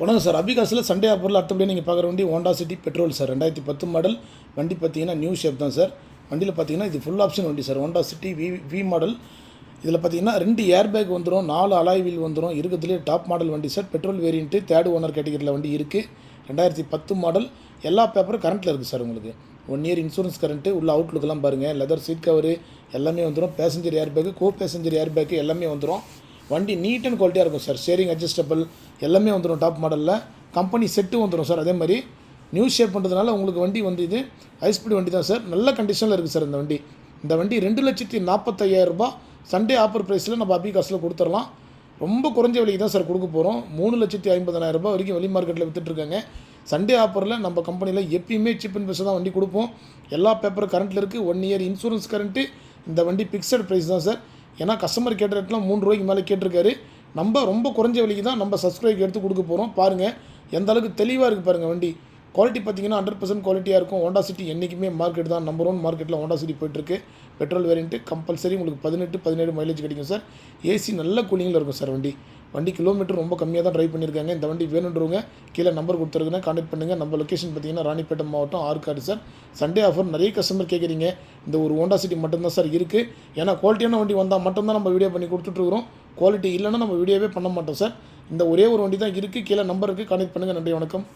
வணக்கம் sir. அபிகாஸில் Sunday ஆஃபரில் அடுத்தபடியாக நீங்கள் பார்க்குற வண்டி ஹோண்டா சிட்டி பெட்ரோல் சார். ரெண்டாயிரத்தி பத்து மாடல் வண்டி பார்த்தீங்கன்னா நியூ ஷேப் தான் சார். வண்டியில் பார்த்தீங்கன்னா இது ஃபுல் ஆப்ஷன் வண்டி sir. Honda City V V model இதில் பார்த்தீங்கன்னா ரெண்டு ஏர் பேக் வந்துடும் நாலு அலாய் வீல் வந்துடும் இருக்கிறதுலே டாப் மாடல் வண்டி sir. Petrol variant third owner கேட்டகரியில் வண்டி இருக்குது ரெண்டாயிரத்தி பத்து மாடல் எல்லா பேப்பரும் கரண்ட்டில் இருக்குது சார் உங்களுக்கு. ஒன் இயர் இன்சூரன்ஸ் கரண்ட்டு உள்ள அவுட்லுக்கெல்லாம் பாருங்கள் லெதர் சீட் கவரு எல்லாமே வந்துடும் passenger air bag co passenger air bag எல்லாமே வந்துடும் வண்டி நீட் அண்ட் குவாலிட்டியாக இருக்கும் சார் ஷேரிங் அட்ஜஸ்டபிள் எல்லாமே வந்துடும் டாப் மாடலில் கம்பெனி செட்டு வந்துடும் சார் அதே மாதிரி நியூ ஷேப் பண்ணுறதுனால உங்களுக்கு வண்டி வந்து இது ஹைஸ்பீட் வண்டி தான் சார் நல்ல கண்டிஷனில் இருக்குது சார் இந்த வண்டி. இந்த வண்டி ரெண்டு லட்சத்தி நாற்பத்தையாயிரம் சண்டே ஆஃபர் ப்ரைஸில் நம்ம அபி காசில் கொடுத்துடலாம் ரொம்ப குறைஞ்ச விலைக்கு தான் சார் கொடுக்க போகிறோம் மூணு லட்சத்தி ஐம்பதாயிரம் ரூபாய் வரைக்கும் வெளி மார்க்கெட்டில் விற்றுட்ருக்காங்க சண்டே ஆஃபரில் நம்ம கம்பெனியில் எப்பயுமே சீப் அண்ட் பெஸ்ட்டாக தான் வண்டி கொடுப்போம். எல்லா பேப்பரும் கரண்ட்டில் இருக்குது ஒன் இயர் இன்சூரன்ஸ் கரண்ட்டு இந்த வண்டி ஃபிக்ஸட் ப்ரைஸ் தான் சார் ஏன்னா கஸ்டமர் கேட்ட ரேட்லாம் மூணு ரூபாய்க்கு மேலே கேட்டிருக்காரு. நம்ம ரொம்ப குறைஞ்ச விலைக்கு தான் நம்ம சப்ஸ்கிரைப் எடுத்து கொடுக்க போகிறோம் பாருங்கள் எந்த அளவுக்கு தெளிவாக இருக்குது பாருங்கள் வண்டி. குவாலிட்டி பார்த்தீங்கன்னா ஹண்ட்ரட் பர்சன்ட் குவாலிட்டியாக இருக்கும். ஹோண்டா சிட்டி என்றைக்குமே மார்க்கெட் தான் நம்பர் ஒன் மார்க்கெட்டில் ஹோண்டா சிட்டி போயிட்டுருக்கு. பெட்ரோல் வேரியன்ட்டு கம்பல்சரி உங்களுக்கு பதினெட்டு பதினேழு மைலேஜ் கிடைக்கும் சார் ஏசி நல்ல கூலிங்கில் இருக்கும் சார் வண்டி. வண்டி கிலோமீட்டர் ரொம்ப கம்மியாக தான் ட்ரைவ் பண்ணியிருக்காங்க. இந்த வண்டி வேணுன்றவங்க கீழே நம்பர் கொடுத்துருக்குன்னா கான்டாக்ட் பண்ணுங்கள் நம்ம லொக்கேஷன் பார்த்தீங்கன்னா ராணிப்பேட்டை மாவட்டம் ஆற்காடு சார் சண்டே ஆஃபர் நிறைய கஸ்டமர் கேட்குறீங்க. இந்த ஒரு ஹோண்டா சிட்டி மட்டும்தான் சார் இருக்குது ஏன்னா குவாலிட்டியான வண்டி வந்தால் மட்டும்தான் நம்ம வீடியோ பண்ணி கொடுத்துட்ருக்குறோம் குவாலிட்டி இல்லைன்னா நம்ம வீடியோவே பண்ண மாட்டோம் சார் இந்த ஒரே ஒரு வண்டி தான் இருக்குது கீழே நம்பருக்கு கான்டாக்ட் பண்ணுங்கள் நன்றி வணக்கம்.